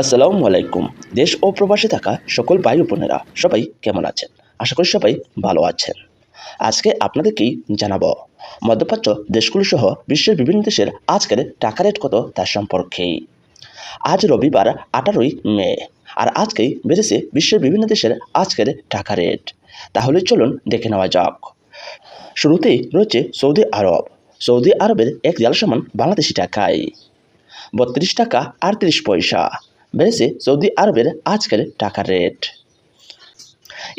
আসসালামু আলাইকুম। দেশ ও প্রবাসে থাকা সকল ভাই বোনেরা, সবাই কেমন আছেন? আশা করি সবাই ভালো আছেন। আজকে আপনাদেরকেই জানাব, মধ্যপ্রাচ্য দেশগুলো সহ বিশ্বের বিভিন্ন দেশের আজকের টাকা রেট কত তার সম্পর্কে। আজ রবিবার আঠারোই মে, আর আজকেই বেড়েছে বিশ্বের বিভিন্ন দেশের আজকের টাকা রেট। তাহলে চলুন দেখে নেওয়া যাক। শুরুতেই রয়েছে সৌদি আরব। সৌদি আরবের এক রিয়াল সমান বাংলাদেশি টাকায়। বত্রিশ টাকা আটত্রিশ পয়সা। বেড়েছে সৌদি আরবের আজকের টাকার রেট।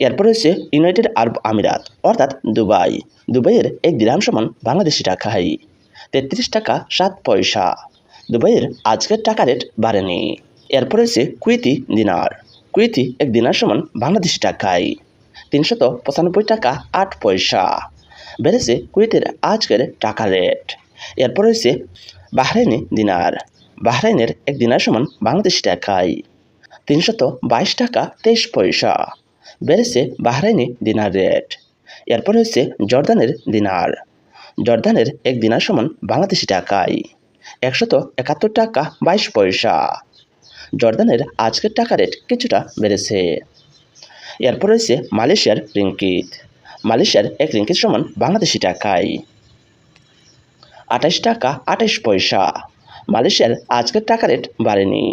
এরপর রয়েছে ইউনাইটেড আরব আমিরাত, অর্থাৎ দুবাই। দুবাইয়ের এক দিরাম সমান বাংলাদেশি টাকায় তেত্রিশ টাকা সাত পয়সা। দুবাইয়ের আজকের টাকা রেট বাড়েনি। এরপর রয়েছে কুইতি দিনার কুইতি এক দিনার সমান বাংলাদেশি টাকায় তিনশত পঁচানব্বই টাকা আট পয়সা। বেড়েছে কুয়েতের আজকের টাকা রেট। এরপর রয়েছে বাহরাইনি দিনার বাহরাইনের এক দিনার সমান বাংলাদেশি টাকায়। তিনশত বাইশ টাকা তেইশ পয়সা। বেড়েছে বাহরাইনি দিনার রেট। এরপর হয়েছে জর্দানের দিনার। জর্দানের এক দিনার সমান বাংলাদেশি টাকায়। একশত একাত্তর টাকা বাইশ পয়সা। জর্দানের আজকের টাকা রেট কিছুটা বেড়েছে। এরপর রয়েছে মালয়েশিয়ার রিঙ্কিত। মালয়েশিয়ার এক রিঙ্কিত সমান বাংলাদেশি টাকায়। আঠাশ টাকা আঠাশ পয়সা। মালয়েশিয়ার আজকের টাকা রেট বাড়েনি।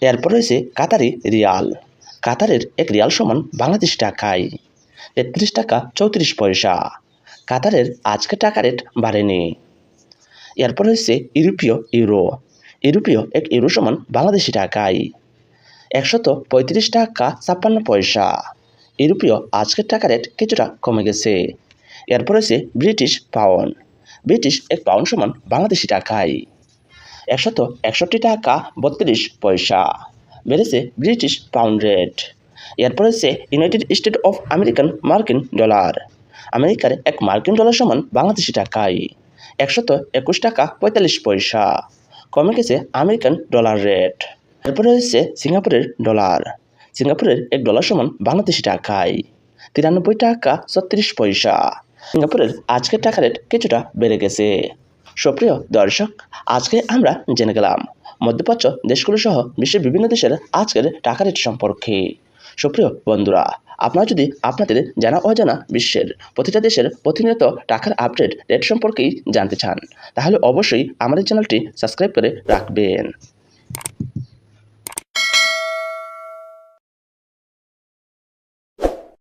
এরপর রয়েছে কাতারি রিয়াল। কাতারের এক রিয়াল সমান বাংলাদেশি টাকায়। তেত্রিশ টাকা চৌত্রিশ পয়সা। কাতারের আজকের টাকা রেট বাড়েনি। এরপর রয়েছে ইউরোপীয় ইউরো। ইউরোপীয় এক ইউরো সমান বাংলাদেশি টাকায়। একশত পঁয়ত্রিশ টাকা ছাপ্পান্ন পয়সা। ইউরোপীয় আজকের টাকা রেট কিছুটা কমে গেছে। এরপর রয়েছে ব্রিটিশ পাউন্ড। ব্রিটিশ এক পাউন্ড সমান বাংলাদেশি টাকায়। একশত একষট্টি টাকা, বত্রিশ পয়সা। বেড়েছে ব্রিটিশ পাউন্ড রেট এরপর হচ্ছে ইউনাইটেড স্টেট অফ আমেরিকান মার্কিন ডলার আমেরিকার এক মার্কিন ডলার সমান বাংলাদেশি টাকায় একশত একুশ টাকা, পঁয়তাল্লিশ পয়সা। কমে গেছে আমেরিকান ডলার রেট এরপরে হচ্ছে সিঙ্গাপুরের ডলার সিঙ্গাপুরের এক ডলার সমান বাংলাদেশি টাকায় তিরানব্বই টাকা, ছত্রিশ পয়সা। সিঙ্গাপুরের আজকের টাকা রেট কিছুটা বেড়ে গেছে। সুপ্রিয় দর্শক, আজকে আমরা জেনে গেলাম, মধ্যপ্রাচ্য দেশগুলো সহ বিশ্বের বিভিন্ন দেশের আজকের টাকা রেট সম্পর্কে। সুপ্রিয় বন্ধুরা, আপনারা যদি আপনাদের জানা অজানা বিশ্বের প্রতিটা দেশের প্রতিনিয়ত টাকার আপডেট রেট সম্পর্কেই জানতে চান, তাহলে অবশ্যই আমাদের চ্যানেলটি সাবস্ক্রাইব করে রাখবেন।